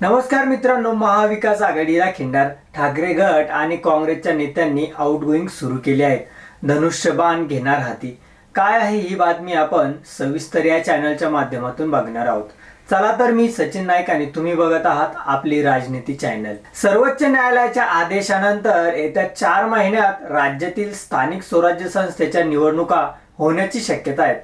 नमस्कार मित्रांनो महाविकास आघाडीला खिंडार. ठाकरे गट आणि काँग्रेसच्या नेत्यांनी आउटगोईंग सुरू केले आहेत. धनुष्यबाण घेणार हाती. काय आहे ही बातमी आपण सविस्तर या चॅनलच्या माध्यमातून बघणार आहोत. चला तर मी सचिन नाईक आणि तुम्ही बघत आहात आपली राजनीती चॅनल सर्वोच्च न्यायालयाच्या आदेशानंतर येत्या चार महिन्यात राज्यातील स्थानिक स्वराज्य संस्थेच्या निवडणुका होण्याची शक्यता आहे.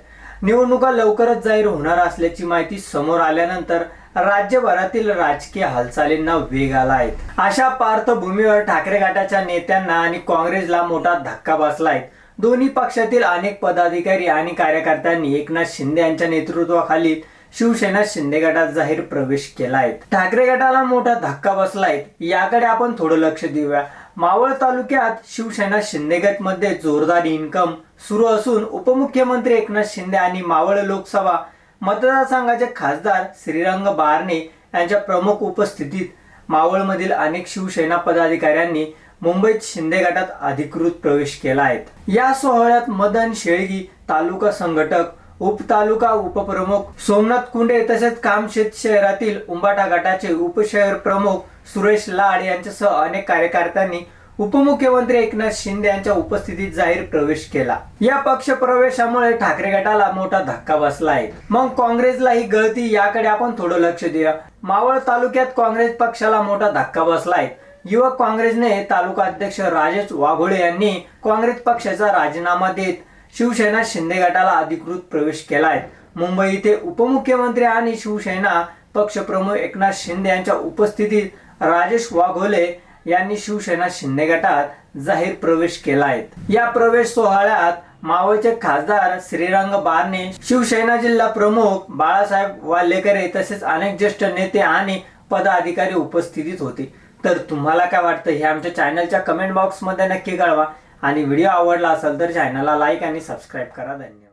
निवडणुका लवकरच जाहीर होणार असल्याची माहिती समोर आल्यानंतर राज्यभरातील राजकीय हालचालींना वेग आला आहे. अशा पार्श्वभूमीवर ठाकरे गटाच्या नेत्यांना आणि काँग्रेसला मोठा धक्का बसला आहे दोन्ही पक्षातील अनेक पदाधिकारी आणि कार्यकर्त्यांनी एकनाथ शिंदे यांच्या नेतृत्वाखाली शिवसेना शिंदे गटात जाहीर प्रवेश केला आहे ठाकरे गटाला मोठा धक्का बसलाय. याकडे आपण थोडं लक्ष देऊया. मावळ तालुक्यात शिवसेना शिंदे गट जोरदार इन्कम सुरू असून उपमुख्यमंत्री एकनाथ शिंदे आणि मावळ लोकसभा मतदारसंघाचे खासदार श्रीरंग बारणे यांच्या प्रमुख उपस्थितीत मावळमधील अनेक शिवसेना पदाधिकाऱ्यांनी मुंबईत शिंदे गटात अधिकृत प्रवेश केला आहे. या सोहळ्यात मदन शेळगी तालुका संघटक उपतालुका उपप्रमुख सोमनाथ कुंडे तसेच कामशेत शहरातील उंबाटा गटाचे उपशहर प्रमुख सुरेश लाड यांच्यासह अनेक कार्यकर्त्यांनी उपमुख्यमंत्री एकनाथ शिंदे यांच्या उपस्थितीत जाहीर प्रवेश केला. या पक्ष प्रवेशामुळे ठाकरे गटाला मोठा धक्का बसला आहे. मग काँग्रेसला ही गळती याकडे आपण थोडं लक्ष देऊया. मावळ तालुक्यात काँग्रेस पक्षाला मोठा धक्का बसला आहे. युवक काँग्रेसने तालुका अध्यक्ष राजेश वाघोळे यांनी काँग्रेस पक्षाचा राजीनामा देत शिवसेना शिंदे गटाला अधिकृत प्रवेश केलाय मुंबई इथे उपमुख्यमंत्री आणि शिवसेना पक्षप्रमुख एकनाथ शिंदे यांच्या उपस्थितीत राजेश वाघोले यांनी शिवसेना शिंदे गटात जाहीर प्रवेश केला आहे. या प्रवेश सोहळ्यात मावळचे खासदार श्रीरंग बारणे शिवसेना जिल्हा प्रमुख बाळासाहेब वालेकरे तसेच अनेक ज्येष्ठ नेते आणि पदाधिकारी उपस्थितीत होते. तर तुम्हाला काय वाटतं हे आमच्या चॅनलच्या कमेंट बॉक्समध्ये नक्की कळवा. आणि व्हिडिओ आवडला असेल तर चॅनलला लाईक आणि सबस्क्राईब करा. धन्यवाद.